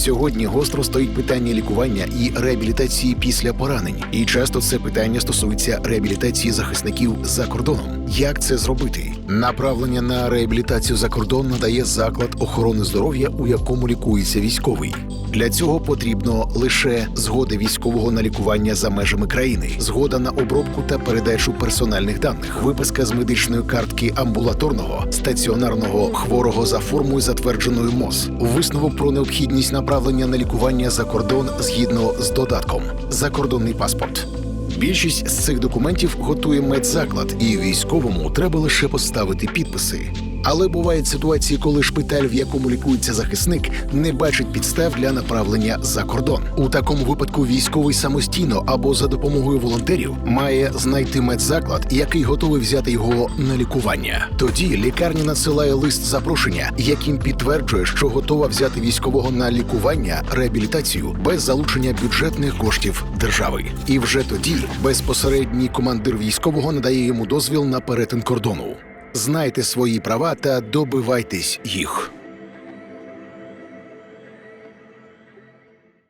Сьогодні гостро стоїть питання лікування і реабілітації після поранень, і часто це питання стосується реабілітації захисників за кордоном. Як це зробити? Направлення на реабілітацію за кордон надає заклад охорони здоров'я, у якому лікується військовий. Для цього потрібно лише згода військового на лікування за межами країни, згода на обробку та передачу персональних даних, виписка з медичної картки амбулаторного стаціонарного хворого за формою затвердженою МОЗ, висновок про необхідність направлення на лікування за кордон згідно з додатком, закордонний паспорт. Більшість з цих документів готує медзаклад, і військовому треба лише поставити підписи. Але бувають ситуації, коли шпиталь, в якому лікується захисник, не бачить підстав для направлення за кордон. У такому випадку військовий самостійно або за допомогою волонтерів має знайти медзаклад, який готовий взяти його на лікування. Тоді лікарня надсилає лист запрошення, яким підтверджує, що готова взяти військового на лікування, реабілітацію без залучення бюджетних коштів держави. І вже тоді безпосередній командир військового надає йому дозвіл на перетин кордону. Знайте свої права та добивайтесь їх.